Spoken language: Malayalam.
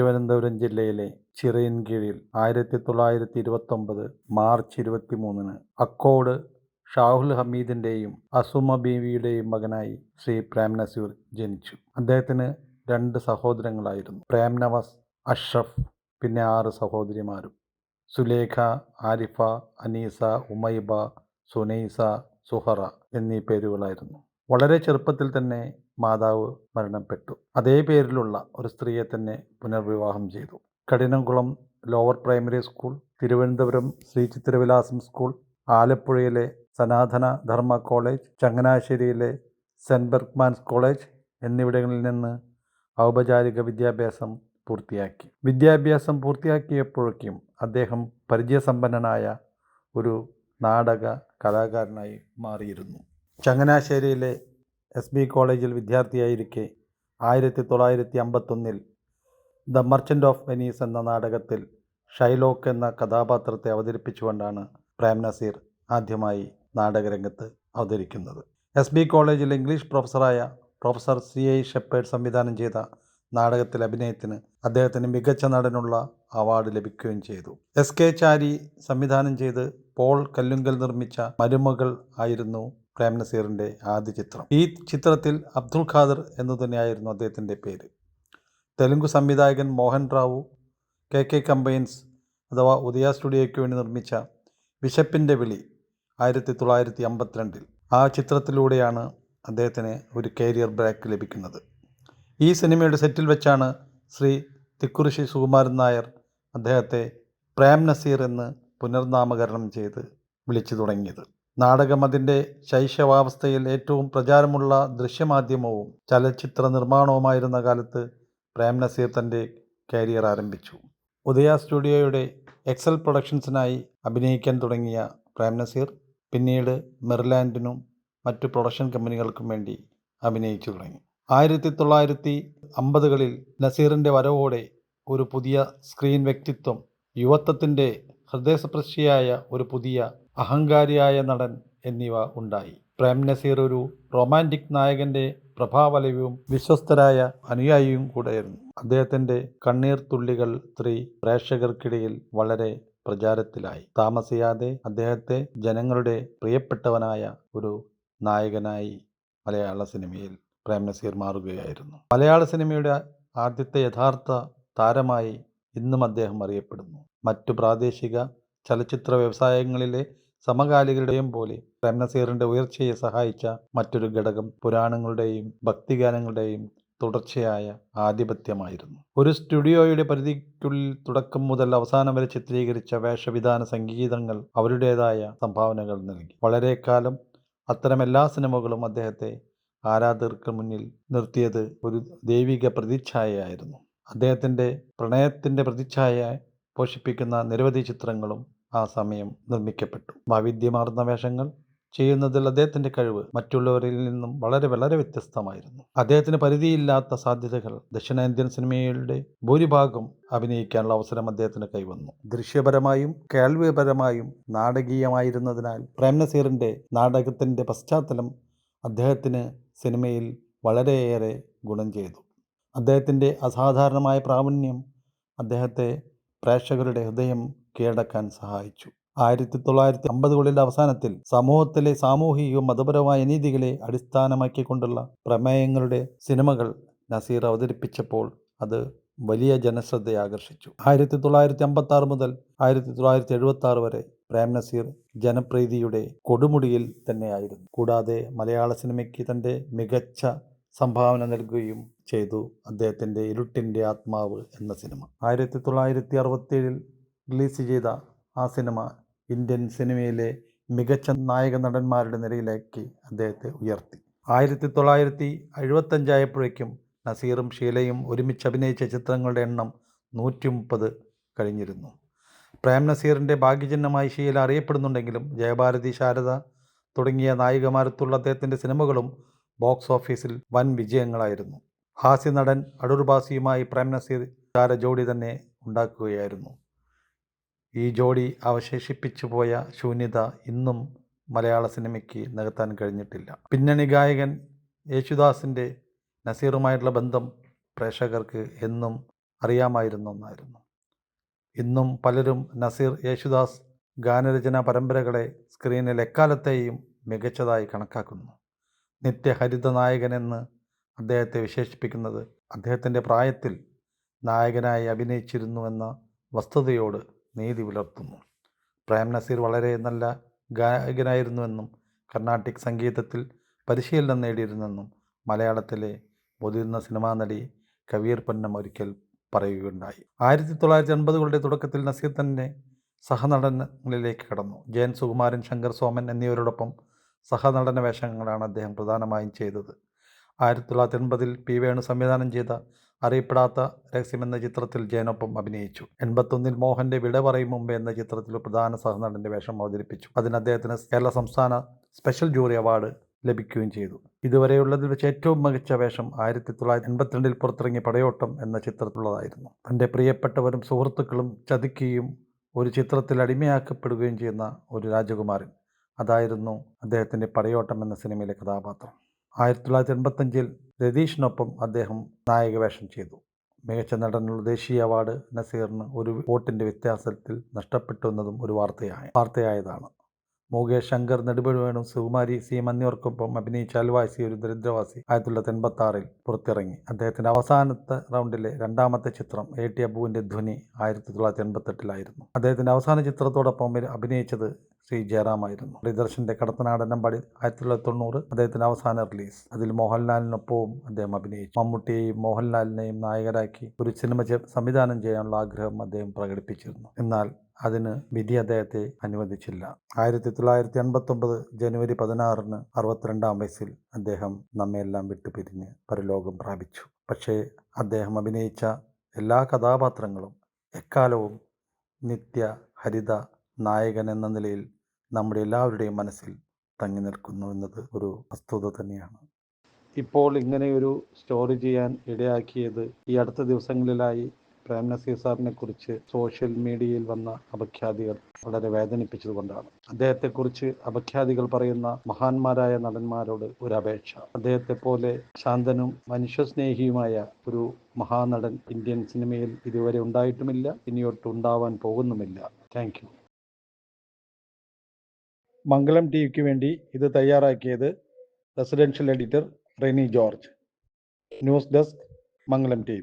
തിരുവനന്തപുരം ജില്ലയിലെ ചിറയിൻകീഴിൽ ആയിരത്തി തൊള്ളായിരത്തി ഇരുപത്തൊമ്പത് മാർച്ച് ഇരുപത്തി മൂന്നിന് അക്കോട് ഷാഹുൽ ഹമീദിന്റെയും അസുമ ബീവിയുടെയും മകനായി ശ്രീ പ്രേം നസീർ ജനിച്ചു. അദ്ദേഹത്തിന് രണ്ട് സഹോദരങ്ങളായിരുന്നു. പ്രേം നവാസ് അഷ്റഫ് പിന്നെ ആറ് സഹോദരിമാരും. സുലേഖ ആരിഫ അനീസ ഉമൈബ സുനൈസ സുഹറ എന്നീ പേരുകളായിരുന്നു. വളരെ ചെറുപ്പത്തിൽ തന്നെ മാതാവ് മരണപ്പെട്ടു. അതേ പേരിലുള്ള ഒരു സ്ത്രീയെ തന്നെ പുനർവിവാഹം ചെയ്തു. Kadinamkulam lower primary school Thiruvananthapuram Sree Chithravilasam school ആലപ്പുഴയിലെ സനാതന ധർമ്മ കോളേജ് ചങ്ങനാശ്ശേരിയിലെ സെന്റ് ബർഗ്മാൻസ് കോളേജ് എന്നിവിടങ്ങളിൽ നിന്ന് ഔപചാരിക വിദ്യാഭ്യാസം പൂർത്തിയാക്കി. വിദ്യാഭ്യാസം പൂർത്തിയാക്കിയപ്പോഴേക്കും അദ്ദേഹം പരിചയസമ്പന്നനായ ഒരു നാടക കലാകാരനായി മാറിയിരുന്നു. ചങ്ങനാശ്ശേരിയിലെ എസ് ബി കോളേജിൽ വിദ്യാർത്ഥിയായിരിക്കെ ആയിരത്തി തൊള്ളായിരത്തി അമ്പത്തൊന്നിൽ ദ മർച്ചന്റ് ഓഫ് വെനീസ് എന്ന നാടകത്തിൽ ഷൈലോക്ക് എന്ന കഥാപാത്രത്തെ അവതരിപ്പിച്ചുകൊണ്ടാണ് പ്രേം നസീർ ആദ്യമായി നാടകരംഗത്ത് അവതരിക്കുന്നത്. എസ് ബി കോളേജിൽ ഇംഗ്ലീഷ് പ്രൊഫസറായ പ്രൊഫസർ സി ഐ ഷെപ്പേഡ് സംവിധാനം ചെയ്ത നാടകത്തിലെ അഭിനയത്തിന് അദ്ദേഹത്തിന് മികച്ച നടനുള്ള അവാർഡ് ലഭിക്കുകയും ചെയ്തു. എസ് കെ ചാരി സംവിധാനം ചെയ്ത് പോൾ കല്ലുങ്കൽ നിർമ്മിച്ച മരുമകൾ ആയിരുന്നു പ്രേം നസീറിന്റെ ആദ്യ ചിത്രം. ഈ ചിത്രത്തിൽ അബ്ദുൾ ഖാദർ എന്നു തന്നെയായിരുന്നു അദ്ദേഹത്തിന്റെ പേര്. തെലുങ്ക് സംവിധായകൻ Mohan Rao K K Combines അഥവാ ഉദയ സ്റ്റുഡിയോയ്ക്ക് വേണ്ടി നിർമ്മിച്ച വിശപ്പിന്റെ വിളി ആയിരത്തി തൊള്ളായിരത്തി അമ്പത്തിരണ്ടിൽ ആ ചിത്രത്തിലൂടെയാണ് അദ്ദേഹത്തിന് ഒരു കരിയർ ബ്രേക്ക് ലഭിക്കുന്നത്. ഈ സിനിമയുടെ സെറ്റിൽ വെച്ചാണ് ശ്രീ തിക്കുറിശി സുകുമാരൻ നായർ അദ്ദേഹത്തെ പ്രേം നസീർ എന്ന് പുനർനാമകരണം ചെയ്ത് വിളിച്ചു തുടങ്ങിയത്. നാടകം അതിന്റെ ശൈശവാവസ്ഥയിൽ ഏറ്റവും പ്രചാരമുള്ള ദൃശ്യമാധ്യമവും ചലച്ചിത്ര നിർമ്മാണവുമായിരുന്ന കാലത്ത് പ്രേം നസീർ തന്റെ കരിയർ ആരംഭിച്ചു. ഉദയ സ്റ്റുഡിയോയുടെ എക്സൽ പ്രൊഡക്ഷൻസിനായി അഭിനയിക്കാൻ തുടങ്ങിയ പ്രേം നസീർ പിന്നീട് മെറിലാൻഡിനും മറ്റു പ്രൊഡക്ഷൻ കമ്പനികൾക്കും വേണ്ടി അഭിനയിച്ചു തുടങ്ങി. ആയിരത്തി തൊള്ളായിരത്തി അമ്പതുകളിൽ നസീറിന്റെ വരവോടെ ഒരു പുതിയ സ്ക്രീൻ വ്യക്തിത്വം യുവത്വത്തിന്റെ ഹൃദയസ്പർശിയായ ഒരു പുതിയ അഹങ്കാരിയായ നടൻ എന്നിവ ഉണ്ടായി. പ്രേം നസീർ ഒരു റൊമാന്റിക് നായകന്റെ പ്രഭാവലയവും വിശ്വസ്തരായ അനുയായിയും കൂടെയായിരുന്നു. അദ്ദേഹത്തിന്റെ കണ്ണീർ തുള്ളികൾ സ്ത്രീ പ്രേക്ഷകർക്കിടയിൽ വളരെ പ്രചാരത്തിലായി. താമസിയാതെ അദ്ദേഹത്തെ ജനങ്ങളുടെ പ്രിയപ്പെട്ടവനായ ഒരു നായകനായി മലയാള സിനിമയിൽ പ്രേം നസീർ മാറുകയായിരുന്നു. മലയാള സിനിമയുടെ ആദ്യത്തെ യഥാർത്ഥ താരമായി ഇന്നും അദ്ദേഹം അറിയപ്പെടുന്നു. മറ്റു പ്രാദേശിക ചലച്ചിത്ര വ്യവസായങ്ങളിലെ സമകാലികരുടെയും പോലെ പ്രേം ഉയർച്ചയെ സഹായിച്ച മറ്റൊരു ഘടകം പുരാണങ്ങളുടെയും ഭക്തിഗാനങ്ങളുടെയും തുടർച്ചയായ ആധിപത്യമായിരുന്നു. ഒരു സ്റ്റുഡിയോയുടെ പരിധിക്കുള്ളിൽ തുടക്കം മുതൽ അവസാനം വരെ ചിത്രീകരിച്ച വേഷവിധാന സംഗീതങ്ങൾ അവരുടേതായ സംഭാവനകൾ നൽകി. വളരെക്കാലം കാലം അത്തരം എല്ലാ സിനിമകളും അദ്ദേഹത്തെ ആരാധകർക്ക് മുന്നിൽ നിർത്തിയത് ഒരു ദൈവിക പ്രതിച്ഛായയായിരുന്നു. അദ്ദേഹത്തിന്റെ പ്രണയത്തിന്റെ പ്രതിച്ഛായ പോഷിപ്പിക്കുന്ന നിരവധി ചിത്രങ്ങളും ആ സമയം നിർമ്മിക്കപ്പെട്ടു. വൈവിധ്യമാർന്ന വേഷങ്ങൾ ചെയ്യുന്നതിൽ അദ്ദേഹത്തിന്റെ കഴിവ് മറ്റുള്ളവരിൽ നിന്നും വളരെ വളരെ വ്യത്യസ്തമായിരുന്നു. അദ്ദേഹത്തിന് പരിധിയില്ലാത്ത സാധ്യതകൾ ദക്ഷിണേന്ത്യൻ സിനിമയുടെ ഭൂരിഭാഗം അഭിനയിക്കാനുള്ള അവസരം അദ്ദേഹത്തിന് കൈവന്നു. ദൃശ്യപരമായും കേൾവിപരമായും നാടകീയമായിരുന്നതിനാൽ പ്രേംനസീറിന്റെ നാടകത്തിന്റെ പശ്ചാത്തലം അദ്ദേഹത്തിന് സിനിമയിൽ വളരെയേറെ ഗുണം ചെയ്തു. അദ്ദേഹത്തിന്റെ അസാധാരണമായ പ്രാവീണ്യം അദ്ദേഹത്തെ പ്രേക്ഷകരുടെ ഹൃദയം കീഴടക്കാൻ സഹായിച്ചു. ആയിരത്തി തൊള്ളായിരത്തി അമ്പതുകളിലെ അവസാനത്തിൽ സമൂഹത്തിലെ സാമൂഹികവും മതപരമായ നീതികളെ അടിസ്ഥാനമാക്കിക്കൊണ്ടുള്ള പ്രമേയങ്ങളുടെ സിനിമകൾ നസീർ അവതരിപ്പിച്ചപ്പോൾ അത് വലിയ ജനശ്രദ്ധയെ ആകർഷിച്ചു. ആയിരത്തി തൊള്ളായിരത്തി അമ്പത്തി ആറ് മുതൽ ആയിരത്തി തൊള്ളായിരത്തി എഴുപത്തി ആറ് വരെ പ്രേം നസീർ ജനപ്രീതിയുടെ കൊടുമുടിയിൽ തന്നെയായിരുന്നു. കൂടാതെ മലയാള സിനിമയ്ക്ക് തന്റെ മികച്ച സംഭാവന നൽകുകയും ചെയ്തു. അദ്ദേഹത്തിന്റെ ഇരുട്ടിന്റെ ആത്മാവ് എന്ന സിനിമ. ആയിരത്തി തൊള്ളായിരത്തി അറുപത്തേഴിൽ റിലീസ് ചെയ്ത ആ സിനിമ ഇന്ത്യൻ സിനിമയിലെ മികച്ച നായക നടന്മാരുടെ നിരയിലേക്ക് അദ്ദേഹത്തെ ഉയർത്തി. ആയിരത്തി തൊള്ളായിരത്തി എഴുപത്തഞ്ചായപ്പോഴേക്കും നസീറും ഷീലയും ഒരുമിച്ച് അഭിനയിച്ച ചിത്രങ്ങളുടെ എണ്ണം നൂറ്റി മുപ്പത് കഴിഞ്ഞിരുന്നു. പ്രേം നസീറിന്റെ ഭാഗ്യചിഹ്നമായി ഷീല അറിയപ്പെടുന്നുണ്ടെങ്കിലും ജയഭാരതി ശാരദ തുടങ്ങിയ നായികമാരത്തുള്ള അദ്ദേഹത്തിന്റെ സിനിമകളും ബോക്സ് ഓഫീസിൽ വൻ വിജയങ്ങളായിരുന്നു. ഹാസ്യ നടൻ അടൂർ ബാസിയുമായി പ്രേം താര ജോഡി തന്നെ ഉണ്ടാക്കുകയായിരുന്നു. ഈ ജോഡി അവശേഷിപ്പിച്ചു പോയ ശൂന്യത ഇന്നും മലയാള സിനിമയ്ക്ക് നികത്താൻ കഴിഞ്ഞിട്ടില്ല. പിന്നണി ഗായകൻ യേശുദാസിന്റെ നസീറുമായിട്ടുള്ള ബന്ധം പ്രേക്ഷകർക്ക് എന്നും അറിയാമായിരുന്ന ഒന്നായിരുന്നു ഇന്നും പലരും നസീർ യേശുദാസ് ഗാനരചനാ പരമ്പരകളെ സ്ക്രീനിൽ എക്കാലത്തെയും മികച്ചതായി കണക്കാക്കുന്നു. നിത്യഹരിത നായകനെന്ന് അദ്ദേഹത്തെ വിശേഷിപ്പിക്കുന്നത് അദ്ദേഹത്തിന്റെ പ്രായത്തിൽ നായകനായി അഭിനയിച്ചിരുന്നുവെന്ന വസ്തുതയോട് നീതി പുലർത്തുന്നു. പ്രേം നസീർ വളരെ നല്ല ഗായകനായിരുന്നുവെന്നും കർണാട്ടിക് സംഗീതത്തിൽ പരിശീലനം നേടിയിരുന്നെന്നും മലയാളത്തിലെ മുതിർന്ന സിനിമാ നടി കവിയർ പൊന്നം ഒരിക്കൽ പറയുകയുണ്ടായി. ആയിരത്തി തൊള്ളായിരത്തി എൺപതുകളുടെ തുടക്കത്തിൽ നസീർ തന്നെ സഹനടനങ്ങളിലേക്ക് കടന്നു. ജയൻ സുകുമാരൻ ശങ്കർ സോമൻ എന്നിവരോടൊപ്പം സഹനടന വേഷങ്ങളാണ് അദ്ദേഹം പ്രധാനമായും ചെയ്തത്. ആയിരത്തി തൊള്ളായിരത്തി എൺപതിൽ പി വേണു സംവിധാനം ചെയ്ത അറിയപ്പെടാത്ത രഹസ്യം എന്ന ചിത്രത്തിൽ ജയനൊപ്പം അഭിനയിച്ചു. എൺപത്തൊന്നിൽ മോഹന്റെ വിട പറയും മുമ്പ് എന്ന ചിത്രത്തിൽ പ്രധാന സഹനടന്റെ വേഷം അവതരിപ്പിച്ചു. അതിന് അദ്ദേഹത്തിന് കേരള സംസ്ഥാന സ്പെഷ്യൽ ജൂറി അവാർഡ് ലഭിക്കുകയും ചെയ്തു. ഇതുവരെയുള്ളതിൽ വെച്ച് ഏറ്റവും മികച്ച വേഷം ആയിരത്തി തൊള്ളായിരത്തി എൺപത്തിരണ്ടിൽ പുറത്തിറങ്ങിയ പടയോട്ടം എന്ന ചിത്രത്തിലുള്ളതായിരുന്നു. തന്റെ പ്രിയപ്പെട്ടവരും സുഹൃത്തുക്കളും ചതിക്കുകയും ഒരു ചിത്രത്തിൽ അടിമയാക്കപ്പെടുകയും ചെയ്യുന്ന ഒരു രാജകുമാരൻ. അതായിരുന്നു അദ്ദേഹത്തിന്റെ പടയോട്ടം എന്ന സിനിമയിലെ കഥാപാത്രം. ആയിരത്തി തൊള്ളായിരത്തി എൺപത്തഞ്ചിൽ രതീഷിനൊപ്പം അദ്ദേഹം നായക വേഷം ചെയ്തു. മികച്ച നടനുള്ള ദേശീയ അവാർഡ് നസീറിന് ഒരു വോട്ടിന്റെ വ്യത്യാസത്തിൽ നഷ്ടപ്പെട്ടു എന്നതും ഒരു വാർത്തയായ വാർത്തയായതാണ്. മുകേഷ് ശങ്കർ നെടുപുഴവേണും സുകുമാരി സി എന്നിവർക്കൊപ്പം അഭിനയിച്ച അൽവാസി ഒരു ദരിദ്രവാസി ആയിരത്തി തൊള്ളായിരത്തി എൺപത്തി ആറിൽ പുറത്തിറങ്ങി. അദ്ദേഹത്തിന്റെ അവസാനത്തെ റൗണ്ടിലെ രണ്ടാമത്തെ ചിത്രം എ. ടി. അബുവിന്റെ ധ്വനി ആയിരത്തി തൊള്ളായിരത്തി എൺപത്തെട്ടിലായിരുന്നു അദ്ദേഹത്തിന്റെ അവസാന ചിത്രത്തോടൊപ്പം അഭിനയിച്ചത് ശ്രീ ജയറാമായിരുന്നു. പ്രിയദർശന്റെ കടത്തനാടനം പാടി ആയിരത്തി തൊള്ളായിരത്തി തൊണ്ണൂറ് അദ്ദേഹത്തിന്റെ അവസാന റിലീസ്. അതിൽ മോഹൻലാലിനൊപ്പവും അദ്ദേഹം അഭിനയിച്ചു. മമ്മൂട്ടിയെയും മോഹൻലാലിനെയും നായകരാക്കി ഒരു സിനിമ സംവിധാനം ചെയ്യാനുള്ള ആഗ്രഹം അദ്ദേഹം പ്രകടിപ്പിച്ചിരുന്നു. എന്നാൽ അതിന് വിധി അദ്ദേഹത്തെ അനുവദിച്ചില്ല. ആയിരത്തി തൊള്ളായിരത്തി എൺപത്തൊമ്പത് ജനുവരി പതിനാറിന് അറുപത്തിരണ്ടാം വയസ്സിൽ അദ്ദേഹം നമ്മയെല്ലാം വിട്ടുപിരിഞ്ഞ് പരലോകം പ്രാപിച്ചു. പക്ഷേ അദ്ദേഹം അഭിനയിച്ച എല്ലാ കഥാപാത്രങ്ങളും എക്കാലവും നിത്യ ഹരിത നായകൻ എന്ന നിലയിൽ നമ്മുടെ എല്ലാവരുടെയും മനസ്സിൽ തങ്ങി നിൽക്കുന്നു എന്നത് ഒരു വസ്തുത തന്നെയാണ്. ഇപ്പോൾ ഇങ്ങനെയൊരു സ്റ്റോറി ചെയ്യാൻ ഇടയാക്കിയത് ഈ അടുത്ത ദിവസങ്ങളിലായി പ്രേം നസീർ സാറിനെ കുറിച്ച് സോഷ്യൽ മീഡിയയിൽ വന്ന അപഖ്യാതികൾ വളരെ വേദനിപ്പിച്ചതുകൊണ്ടാണ് അദ്ദേഹത്തെക്കുറിച്ച് അപഖ്യാതികൾ പറയുന്ന മഹാന്മാരായ നടന്മാരോട് ഒരു അപേക്ഷ. അദ്ദേഹത്തെ പോലെ ശാന്തനും മനുഷ്യസ്നേഹിയുമായ ഒരു മഹാനടൻ ഇന്ത്യൻ സിനിമയിൽ ഇതുവരെ ഉണ്ടായിട്ടുമില്ല ഇനിയൊട്ട് ഉണ്ടാവാൻ പോകുന്നുമില്ല. താങ്ക് മംഗളം ടി വിക്ക് വേണ്ടി ഇത് തയ്യാറാക്കിയത് residential editor Reni George. News desk Mangalam T